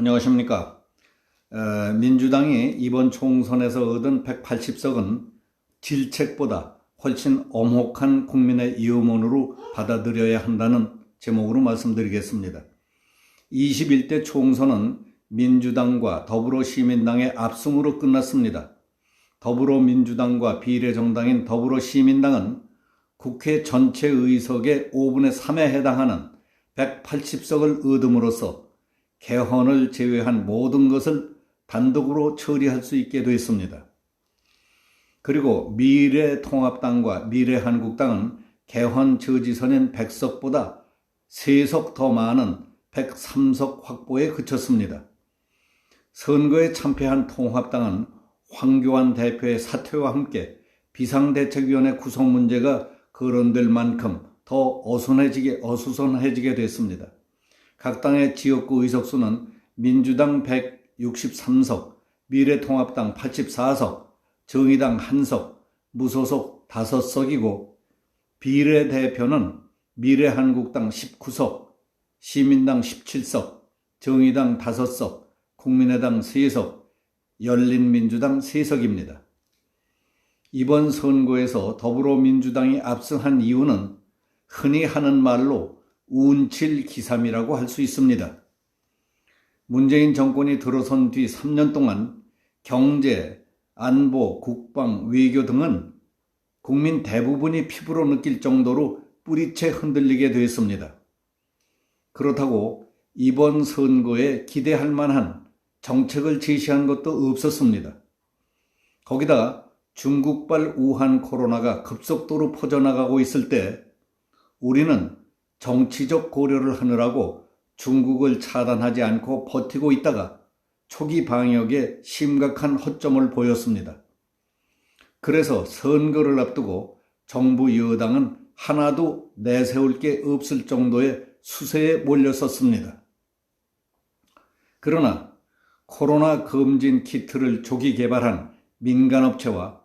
안녕하십니까. 어, 민주당이 이번 총선에서 얻은 180석은 질책보다 훨씬 엄혹한 국민의 이음원으로 받아들여야 한다는 제목으로 말씀드리겠습니다. 21대 총선은 민주당과 더불어시민당의 압승으로 끝났습니다. 더불어민주당과 비례정당인 더불어시민당은 국회 전체 의석의 5분의 3에 해당하는 180석을 얻음으로써 개헌을 제외한 모든 것을 단독으로 처리할 수 있게 됐습니다. 그리고 미래 통합당과 미래 한국당은 개헌 저지선인 100석보다 3석 더 많은 103석 확보에 그쳤습니다. 선거에 참패한 통합당은 황교안 대표의 사퇴와 함께 비상대책위원회 구성 문제가 거론될 만큼 더 어수선해지게, 어수선해지게 됐습니다. 각 당의 지역구 의석수는 민주당 163석, 미래통합당 84석, 정의당 1석, 무소속 5석이고 비례대표는 미래한국당 19석, 시민당 17석, 정의당 5석, 국민의당 3석, 열린민주당 3석입니다. 이번 선거에서 더불어민주당이 압승한 이유는 흔히 하는 말로 운칠기삼이라고 할 수 있습니다. 문재인 정권이 들어선 뒤 3년 동안 경제, 안보, 국방, 외교 등은 국민 대부분이 피부로 느낄 정도로 뿌리채 흔들리게 되었습니다. 그렇다고 이번 선거에 기대할 만한 정책을 제시한 것도 없었습니다. 거기다 중국발 우한 코로나가 급속도로 퍼져나가고 있을 때 우리는 정치적 고려를 하느라고 중국을 차단하지 않고 버티고 있다가 초기 방역에 심각한 허점을 보였습니다. 그래서 선거를 앞두고 정부 여당은 하나도 내세울 게 없을 정도의 수세에 몰렸었습니다. 그러나 코로나 검진 키트를 조기 개발한 민간업체와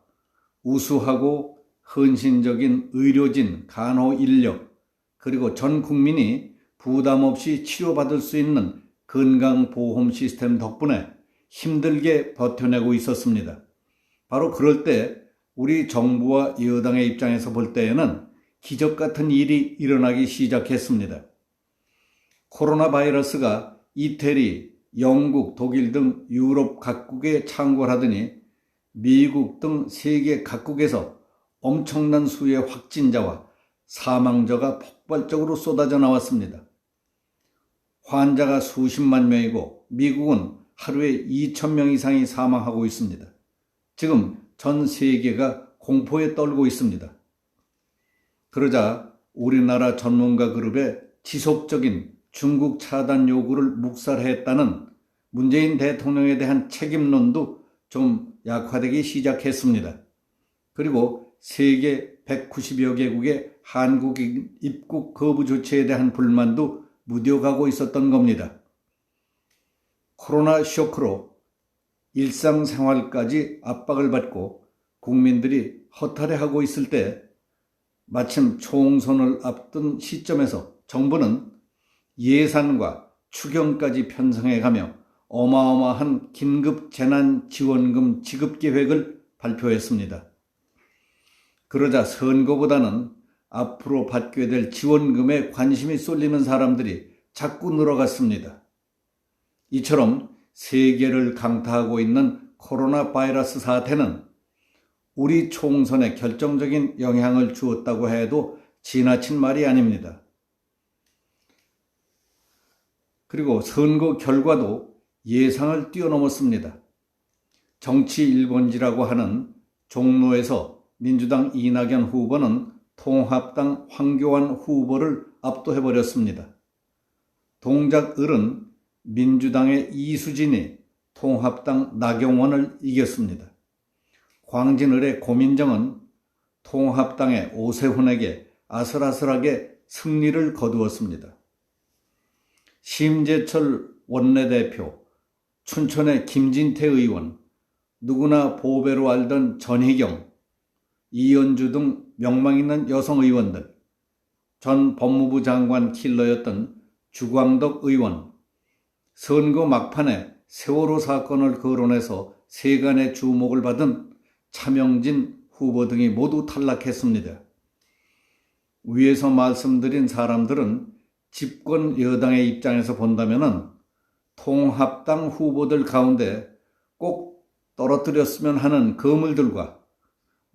우수하고 헌신적인 의료진, 간호 인력, 그리고 전 국민이 부담 없이 치료받을 수 있는 건강보험 시스템 덕분에 힘들게 버텨내고 있었습니다. 바로 그럴 때 우리 정부와 여당의 입장에서 볼 때에는 기적 같은 일이 일어나기 시작했습니다. 코로나 바이러스가 이태리, 영국, 독일 등 유럽 각국에 창궐하더니 미국 등 세계 각국에서 엄청난 수의 확진자와 사망자가 폭발적으로 쏟아져 나왔습니다. 환자가 수십만 명이고 미국은 하루에 2천 명 이상이 사망하고 있습니다. 지금 전 세계가 공포에 떨고 있습니다. 그러자 우리나라 전문가 그룹의 지속적인 중국 차단 요구를 묵살했다는 문재인 대통령에 대한 책임론도 좀 약화되기 시작했습니다. 그리고 세계 190여 개국의 한국인 입국 거부 조치에 대한 불만도 무뎌가고 있었던 겁니다. 코로나 쇼크로 일상생활까지 압박을 받고 국민들이 허탈해하고 있을 때 마침 총선을 앞둔 시점에서 정부는 예산과 추경까지 편성해가며 어마어마한 긴급 재난 지원금 지급 계획을 발표했습니다. 그러자 선거보다는 앞으로 받게 될 지원금에 관심이 쏠리는 사람들이 자꾸 늘어갔습니다. 이처럼 세계를 강타하고 있는 코로나 바이러스 사태는 우리 총선에 결정적인 영향을 주었다고 해도 지나친 말이 아닙니다. 그리고 선거 결과도 예상을 뛰어넘었습니다. 정치 일본지라고 하는 종로에서 민주당 이낙연 후보는 통합당 황교안 후보를 압도해버렸습니다. 동작을은 민주당의 이수진이 통합당 나경원을 이겼습니다. 광진을의 고민정은 통합당의 오세훈에게 아슬아슬하게 승리를 거두었습니다. 심재철 원내대표, 춘천의 김진태 의원, 누구나 보배로 알던 전희경, 이현주 등 명망 있는 여성 의원들, 전 법무부 장관 킬러였던 주광덕 의원, 선거 막판에 세월호 사건을 거론해서 세간의 주목을 받은 차명진 후보 등이 모두 탈락했습니다. 위에서 말씀드린 사람들은 집권 여당의 입장에서 본다면은 통합당 후보들 가운데 꼭 떨어뜨렸으면 하는 거물들과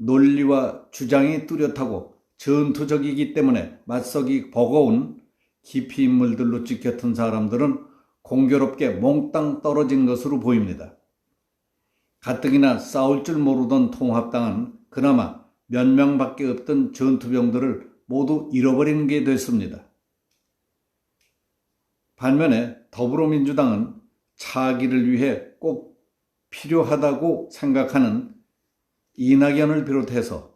논리와 주장이 뚜렷하고 전투적이기 때문에 맞서기 버거운 깊이 인물들로 찍혔던 사람들은 공교롭게 몽땅 떨어진 것으로 보입니다. 가뜩이나 싸울 줄 모르던 통합당은 그나마 몇 명밖에 없던 전투병들을 모두 잃어버리는 게 됐습니다. 반면에 더불어민주당은 차기를 위해 꼭 필요하다고 생각하는 이낙연을 비롯해서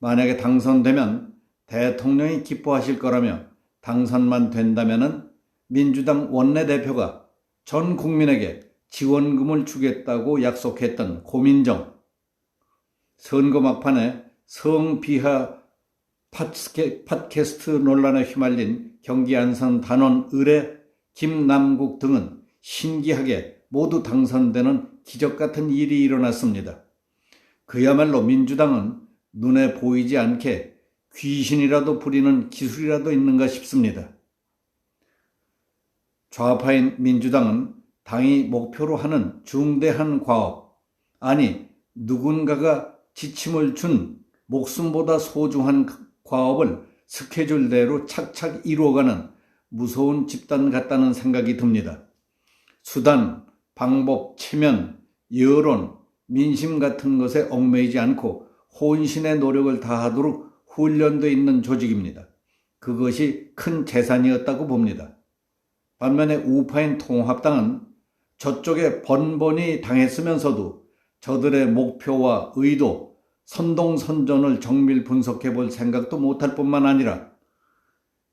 만약에 당선되면 대통령이 기뻐하실 거라며 당선만 된다면은 민주당 원내대표가 전 국민에게 지원금을 주겠다고 약속했던 고민정 선거 막판에 성비하 팟캐스트 논란에 휘말린 경기 안산 단원 의뢰 김남국 등은 신기하게 모두 당선되는 기적 같은 일이 일어났습니다. 그야말로 민주당은 눈에 보이지 않게 귀신이라도 부리는 기술이라도 있는가 싶습니다. 좌파인 민주당은 당이 목표로 하는 중대한 과업, 아니 누군가가 지침을 준 목숨보다 소중한 과업을 스케줄대로 착착 이루어가는 무서운 집단 같다는 생각이 듭니다. 수단, 방법, 체면, 여론, 민심 같은 것에 얽매이지 않고 혼신의 노력을 다하도록 훈련되어 있는 조직입니다. 그것이 큰 재산이었다고 봅니다. 반면에 우파인 통합당은 저쪽에 번번이 당했으면서도 저들의 목표와 의도, 선동선전을 정밀 분석해 볼 생각도 못할 뿐만 아니라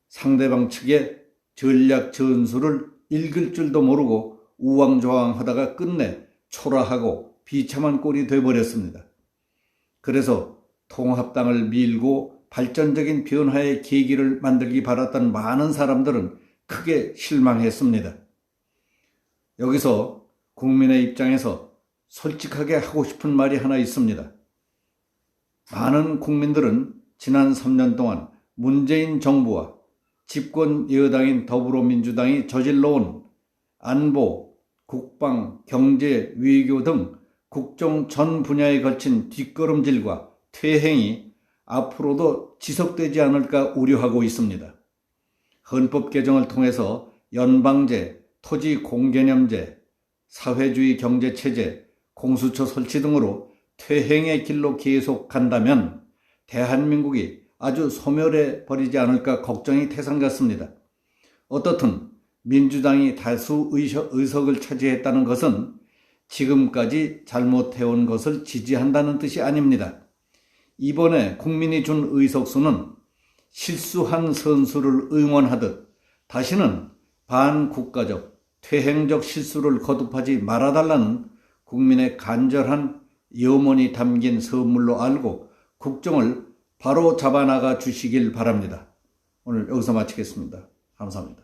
상대방 측의 전략 전술을 읽을 줄도 모르고 우왕좌왕 하다가 끝내 초라하고 비참한 꼴이 되어버렸습니다. 그래서 통합당을 밀고 발전적인 변화의 계기를 만들기 바랐던 많은 사람들은 크게 실망했습니다. 여기서 국민의 입장에서 솔직하게 하고 싶은 말이 하나 있습니다. 많은 국민들은 지난 3년 동안 문재인 정부와 집권 여당인 더불어민주당이 저질러온 안보, 국방, 경제, 외교 등 국정 전 분야에 걸친 뒷걸음질과 퇴행이 앞으로도 지속되지 않을까 우려하고 있습니다. 헌법 개정을 통해서 연방제, 토지 공개념제, 사회주의 경제체제, 공수처 설치 등으로 퇴행의 길로 계속 간다면 대한민국이 아주 소멸해 버리지 않을까 걱정이 태산 같습니다. 어떻든 민주당이 다수 의석을 차지했다는 것은 지금까지 잘못해온 것을 지지한다는 뜻이 아닙니다. 이번에 국민이 준 의석수는 실수한 선수를 응원하듯 다시는 반국가적, 퇴행적 실수를 거듭하지 말아달라는 국민의 간절한 염원이 담긴 선물로 알고 국정을 바로 잡아나가 주시길 바랍니다. 오늘 여기서 마치겠습니다. 감사합니다.